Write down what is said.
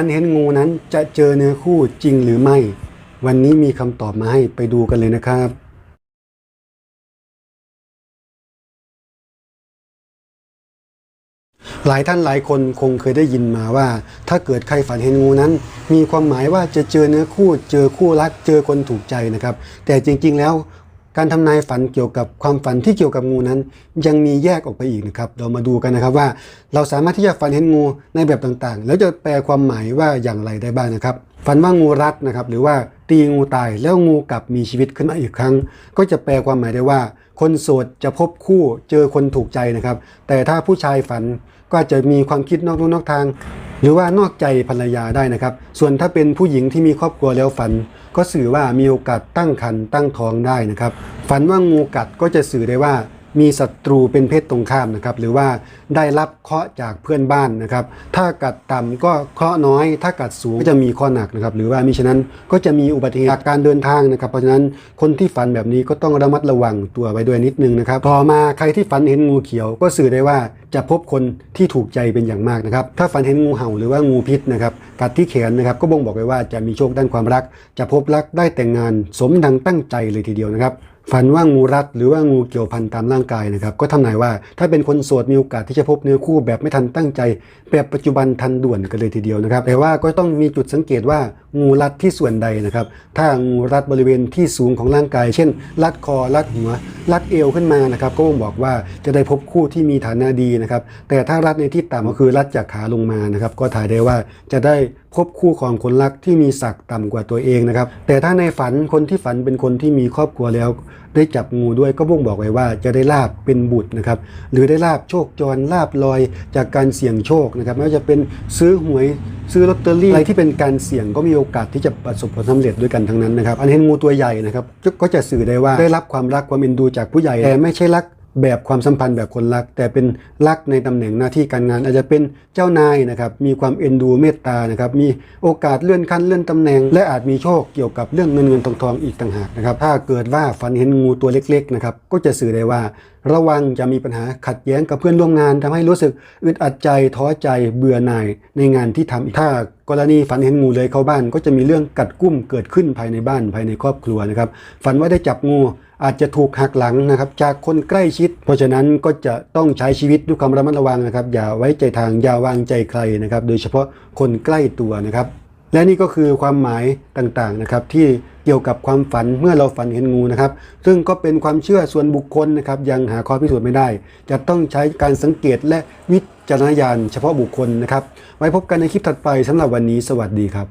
ฝันเห็นงูนั้นจะเจอเนื้อคู่จริงหรือไม่ วันนี้มีคำตอบมาให้ไปดูกันเลยนะครับหลายท่านหลายคนคงเคยได้ยินมาว่า ถ้าเกิดใครฝันเห็นงูนั้น มีความหมายว่าจะเจอเนื้อคู่ เจอคู่รัก เจอคนถูกใจนะครับ แต่จริงๆแล้ว การทำนายฝันเกี่ยวกับความฝันที่เกี่ยวกับงูนั้น ยังมีแยกออกไปอีกนะครับ เรามาดูกันนะครับว่า เราสามารถที่จะฝันเห็นงูในแบบต่างๆ แล้วจะแปลความหมายว่าอย่างไรได้บ้างนะครับ ฝันว่างูรัดนะครับ หรือว่าตีงูตายแล้วงูกลับมีชีวิตขึ้นมาอีกครั้ง ก็จะแปลความหมายได้ว่า คนโสดจะพบคู่เจอคนถูกใจนะครับ แต่ถ้าผู้ชายฝันก็จจะมีความคิดนอกลู่นอกทาง หรือว่านอกใจภรรยาได้นะครับ ส่วนถ้าเป็นผู้หญิงที่มีครอบครัวแล้วฝัน ก็สื่อว่ามีโอกาสตั้งครรภ์ตั้งท้องได้นะครับ ฝันว่างูกัดก็จะสื่อได้ว่า มีศัตรูเป็นเพศตรงข้ามนะครับ หรือว่าได้รับเคราะห์จากเพื่อนบ้านนะครับ ถ้ากัดต่ำก็เคราะห์น้อย ถ้ากัดสูงก็จะมีข้อหนักนะครับ หรือว่ามิฉะนั้นก็จะมีอุบัติเหตุจากการเดินทางนะครับ เพราะฉะนั้นคนที่ฝันแบบนี้ก็ต้องระมัดระวังตัวไว้ด้วยนิดนึงนะครับ ต่อมาใครที่ฝันเห็นงูเขียว ก็สื่อได้ว่าจะพบคนที่ถูกใจเป็นอย่างมากนะครับ ถ้าฝันเห็นงูเห่าหรือว่างูพิษนะครับ กัดที่แขนนะครับ ก็บ่งบอกไว้ว่าจะมีโชคด้านความรัก จะพบรักได้แต่งงานสมดังตั้งใจเลยทีเดียวนะครับ ฝันว่างูรัดหรือว่างูเกี่ยวพันตามร่างกายนะครับ ก็ทำนายว่าถ้าเป็นคนโสดมีโอกาสที่จะพบเนื้อคู่แบบไม่ทันตั้งใจ แบบปัจจุบันทันด่วนกันเลยทีเดียวนะครับ แต่ว่าก็ต้องมีจุดสังเกตว่างูรัดที่ส่วนใดนะครับ ถ้างูรัดบริเวณที่สูงของร่างกาย เช่น รัดคอรัดหัว รัดเอวขึ้นมานะครับก็บ่งบอกว่าจะได้พบคู่ที่มีฐานะดีนะครับ แต่ถ้ารัดในที่ต่ำก็คือรัดจากขาลงมานะครับ ก็ถ่ายได้ว่าจะได้พบคู่ของคนรักที่มีศักดิ์ต่ำกว่าตัวเองนะครับ แต่ถ้าในฝันคนที่ฝันเป็นคนที่มีครอบครัวแล้ว ได้จับงูด้วยก็บ่งบอกไว้ว่าจะได้ลาบเป็นบุตรนะครับ หรือได้ลาบโชคจรลาบลอยจากการเสี่ยงโชคนะครับไม่ว่าจะเป็นซื้อหวย ซื้อลอตเตอรี่อะไรที่เป็นการเสี่ยงก็มีโอกาสที่จะประสบผลสำเร็จด้วยกันทั้งนั้นนะครับ อันเห็นงูตัวใหญ่นะครับก็จะสื่อได้ว่าได้รับความรักความเอ็นดูจากผู้ใหญ่แต่ไม่ใช่รักแบบความสัมพันธ์แบบคนรัก แต่เป็นรักในตำแหน่งหน้าที่การงาน อาจจะเป็นเจ้านายนะครับมีความเอ็นดูเมตตานะครับมีโอกาสเลื่อนขั้นเลื่อนตำแหน่ง และอาจมีโชคเกี่ยวกับเรื่องเงินเงินทองทองอีกต่างหากนะครับถ้าเกิดว่าฝันเห็นงูตัวเล็กๆนะครับก็จะสื่อได้ว่าระวังจะมีปัญหาขัดแย้งกับเพื่อนร่วมงานทำให้รู้สึกอึดอัดใจท้อใจเบื่อหน่ายในงานที่ทำอีกถ้ากรณีฝันเห็นงูเลยเข้าบ้าน ก็จะมีเรื่องกัดกุ้มเกิดขึ้นภายในบ้านภายในครอบครัวนะครับ ฝันว่าได้จับงูอาจจะถูกหักหลังนะครับจากคนใกล้ชิด เพราะฉะนั้นก็จะต้องใช้ชีวิตด้วยความระมัดระวังนะครับ อย่าไว้ใจทางอย่าวางใจใครนะครับ โดยเฉพาะคนใกล้ตัวนะครับ และนี่ก็คือความหมายต่างๆนะครับที่เกี่ยวกับความฝันเมื่อเราฝันเห็นงูนะครับ ซึ่งก็เป็นความเชื่อส่วนบุคคลนะครับยังหาข้อพิสูจน์ไม่ได้ จะต้องใช้การสังเกตและวิจารณญาณเฉพาะบุคคลนะครับ ไว้พบกันในคลิปถัดไปสำหรับวันนี้สวัสดีครับ